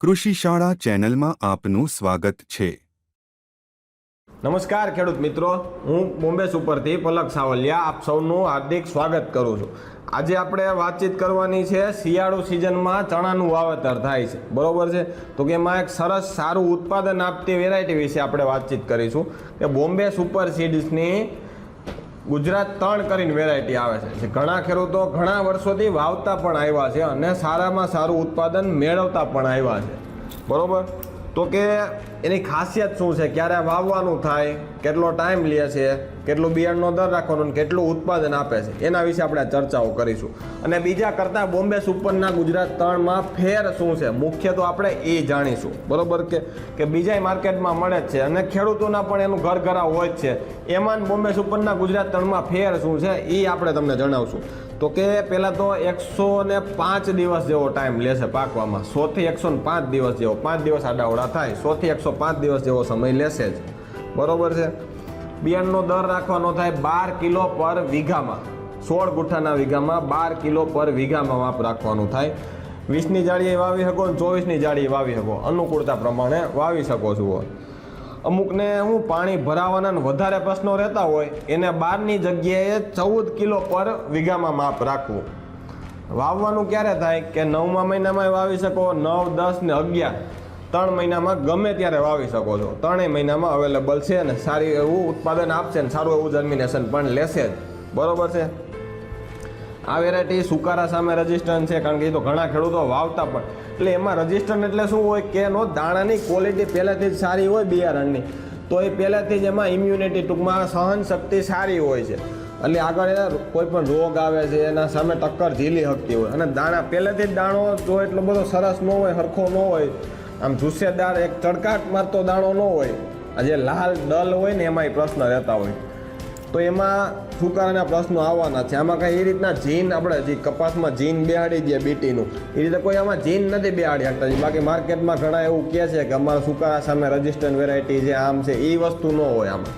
કૃષિ શાળા ચેનલમાં આપનું સ્વાગત છે. નમસ્કાર ખેડૂત મિત્રો, હું બોમ્બે સુપરથી પલક સાવલિયા આપ સૌનું હાર્દિક સ્વાગત કરું છું. આજે આપણે વાતચીત કરવાની છે શિયાળુ સિઝનમાં ચણાનું વાવેતર થાય છે. બરોબર છે? તો કે એમાં એક સરસ સારું ઉત્પાદન આપતી વેરાયટી વિશે આપણે વાતચીત કરીશું. કે બોમ્બે સુપર સીડ્સની ગુજરાત ત્રણ કરીને વેરાયટી આવે છે. ઘણા ખેડૂતો ઘણા વર્ષોથી વાવતા પણ આવ્યા છે અને સારામાં સારું ઉત્પાદન મેળવતા પણ આવ્યા છે. બરાબર? તો કે એની ખાસિયત શું છે? ક્યારે વાવવાનું થાય? કેટલો ટાઈમ લે છે? કેટલું બિયારણનો દર રાખવાનો અને કેટલું ઉત્પાદન આપે છે, એના વિશે આપણે ચર્ચાઓ કરીશું. અને બીજા કરતાં બોમ્બે સુપરના ગુજરાત ત્રણમાં ફેર શું છે? મુખ્ય તો આપણે એ જાણીશું. બરાબર કે? કે બીજા માર્કેટમાં મળે જ છે અને ખેડૂતોના પણ એનું ઘર ઘરા હોય જ છે. એમાં બોમ્બે સુપરના ગુજરાત ત્રણમાં ફેર શું છે એ આપણે તમને જણાવશું. તો કે પહેલાં તો એકસો ને પાંચ દિવસ જેવો ટાઈમ લેશે પાકવામાં. સોથી એકસો ને પાંચ દિવસ જેવો. પાંચ દિવસ આડાવડા થાય. સોથી એકસો પાંચ દિવસ જેવો સમય લેશે જ. બરાબર છે? બિયારણનો દર રાખવાનો થાય બાર કિલો પર વીઘામાં. સોળ ગુઠ્ઠાના વીઘામાં બાર કિલો પર વીઘામાં માપ રાખવાનું થાય. વીસની જાળીએ વાવી શકો અને ચોવીસની જાળીએ વાવી શકો. અનુકૂળતા પ્રમાણે વાવી શકો છો. અમુકને હું પાણી ભરાવાના વધારે પ્રશ્નો રહેતા હોય, એને બારની જગ્યાએ ચૌદ કિલો પર વીઘામાં માપ રાખવું. વાવવાનું ક્યારે થાય કે નવમા મહિનામાં વાવી શકો? નવ, દસ ને અગિયાર. ત્રણ મહિનામાં ગમે ત્યારે વાવી શકો છો. ત્રણેય મહિનામાં અવેલેબલ છે અને સારી એવું ઉત્પાદન આપશે ને સારું એવું જર્મિનેશન પણ લેશે જ. બરોબર છે? આ વેરાયટી સુકારા સામે રજિસ્ટન્ટ છે, કારણ કે એ તો ઘણા ખેડૂતો વાવતા પણ. એટલે એમાં રજિસ્ટન્ટ એટલે શું હોય કે એનો દાણાની ક્વોલિટી પહેલાંથી જ સારી હોય બિયારણની. તો એ પહેલાંથી જ એમાં ઇમ્યુનિટી ટૂંકમાં સહન શક્તિ સારી હોય છે. એટલે આગળ એના કોઈ પણ રોગ આવે છે, એના સામે ટક્કર ઝીલી શકતી હોય. અને દાણા પહેલેથી જ દાણો જો એટલો બધો સરસ ન હોય સરખો ન હોય આમ જુસ્સેદાર એક ચડકાટ મારતો દાણો ન હોય, આ જે લાલ ડલ હોય ને એમાંય પ્રશ્ન રહેતા હોય. તો એમાં સુકારાના પ્રશ્નો આવવાના છે. આમાં કંઈ એ રીતના જીન આપણે જે કપાસમાં જીન બેહાડી દે બીટીનું, એ રીતે કોઈ આમાં જીન નથી બેહાડી શકતા બાકી માર્કેટમાં ઘણા એવું કહે છે કે અમારા સુકારા સામે રજિસ્ટન્ટ વેરાયટી છે આમ છે એ વસ્તુ ન હોય આમાં.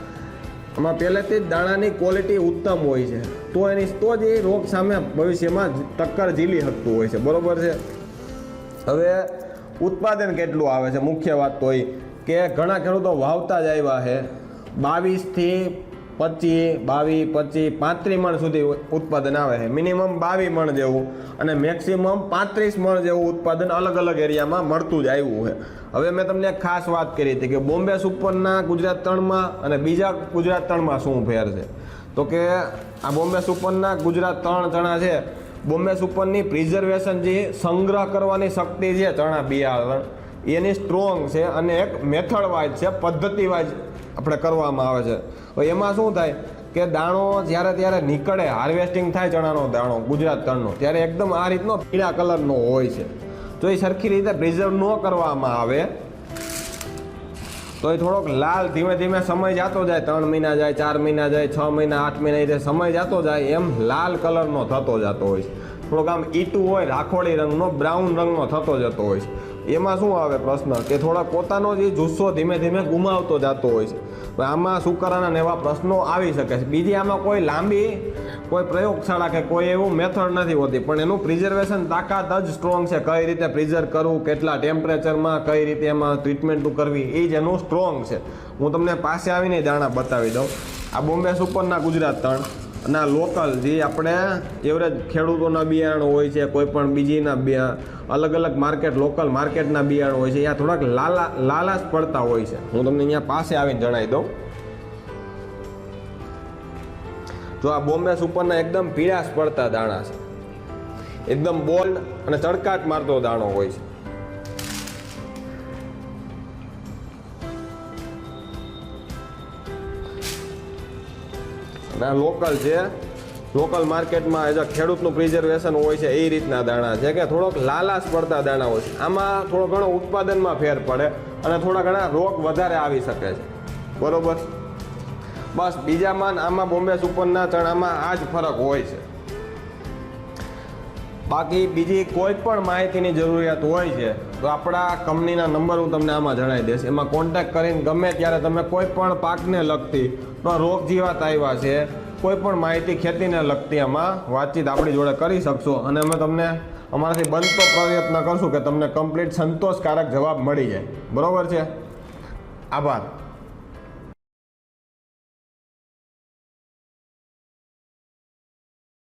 આમાં પહેલેથી જ દાણાની ક્વોલિટી ઉત્તમ હોય છે. તો એની, તો જ એ રોગ સામે ભવિષ્યમાં ટક્કર ઝીલી શકતું હોય છે. બરોબર છે? હવે ઉત્પાદન કેટલું આવે છે? મુખ્ય વાત તો એ કે ઘણા ખેડૂતો વાવતા જ આવ્યા છે. બાવીસથી પચીસ, બાવીસ, પચીસ, પાંત્રીસ મણ સુધી ઉત્પાદન આવે છે. મિનિમમ બાવીસ મણ જેવું અને મેક્સિમમ પાંત્રીસ મણ જેવું ઉત્પાદન અલગ અલગ એરિયામાં મળતું જ આવ્યું છે. હવે મેં તમને ખાસ વાત કરી હતી કે બોમ્બે સુપરના ગુજરાત ત્રણમાં અને બીજા ગુજરાત ત્રણમાં શું ફેર છે? તો કે આ બોમ્બે સુપરના ગુજરાત ત્રણ ચણા છે બોમ્બે સુપરની પ્રિઝર્વેશન જે સંગ્રહ કરવાની શક્તિ છે ચણા બિયારણ, એની સ્ટ્રોંગ છે અને એક મેથડ વાઇઝ છે પદ્ધતિ વાઇઝ આપણે કરવામાં આવે છે. હવે એમાં શું થાય કે દાણો જ્યારે ત્યારે નીકળે હાર્વેસ્ટિંગ થાય ચણાનો દાણો ગુજરાત તણનો, ત્યારે એકદમ આ રીતનો પીળા કલરનો હોય છે. તો એ સરખી રીતે પ્રિઝર્વ ન કરવામાં આવે. તો એ થોડોક લાલ ધીમે ધીમે સમય જતો જાય. ત્રણ મહિના જાય, ચાર મહિના જાય, છ મહિના, આઠ મહિના એ સમય જતો જાય, એમ લાલ કલરનો થતો જતો હોય છે. થોડોક આમ ઈટું હોય, રાખોડી રંગનો, બ્રાઉન રંગનો થતો જતો હોય છે. એમાં શું આવે પ્રશ્ન? કે થોડા પોતાનો જે જુસ્સો ધીમે ધીમે ગુમાવતો જતો હોય છે. આમાં શુકરાના એવા પ્રશ્નો આવી શકે છે. બીજી આમાં કોઈ લાંબી, કોઈ પ્રયોગશાળા કે કોઈ એવું મેથડ નથી હોતી. પણ એનું પ્રિઝર્વેશન તાકાત જ સ્ટ્રોંગ છે. કઈ રીતે પ્રિઝર્વ કરવું, કેટલા ટેમ્પરેચરમાં કઈ રીતે એમાં ટ્રીટમેન્ટ કરવી, એ જ એનું સ્ટ્રોંગ છે. હું તમને પાસે આવીને દાણા બતાવી દઉં. આ બોમ્બે સુપરના ગુજરાત ત્રણ અને આ લોકલ જે આપણે એવરેજ ખેડૂતોના બિયારણ હોય છે કોઈ પણ બીજીના બિયા અલગ અલગ માર્કેટ લોકલ માર્કેટના બિયારણ હોય છે અહીંયા થોડાક લાલા, લાલાશ પડતા હોય છે. હું તમને અહીંયા પાસે આવીને જણાવી દઉં. જો આ બોમ્બે સુપરના એકદમ પીળાશ પડતા દાણા છે. એકદમ બોલ્ડ અને ચડકાટ મારતો દાણો હોય છે. આ લોકલ છે. લોકલ માર્કેટમાં એજ ખેડૂતનું પ્રિઝર્વેશન હોય છે, એ રીતના દાણા છે કે થોડોક લાલાશ પડતા દાણા હોય છે. આમાં થોડો ઘણો ઉત્પાદનમાં ફેર પડે અને થોડા ઘણા રોગ વધારે આવી શકે છે. બરોબર? બસ, બીજામાં આમાં બોમ્બે સુપરના ચણામાં આ જ ફરક હોય છે. બાકી બીજી કોઈ પણ માહિતીની જરૂરિયાત હોય છે, તો આપણા કંપનીના નંબર હું તમને આમાં જણાવી દઈશ. એમાં કોન્ટેક્ટ કરીને ગમે ત્યારે તમે કોઈ પણ પાકને લગતી તો રોગ જીવાત આવ્યા છે, કોઈ પણ માહિતી ખેતીને લગતી એમાં વાતચીત આપણી જોડે કરી શકશો. અને અમે તમને અમારાથી બનતો પ્રયત્ન કરશું કે તમને કમ્પ્લીટ સંતોષકારક જવાબ મળી જાય. બરાબર છે? આભાર.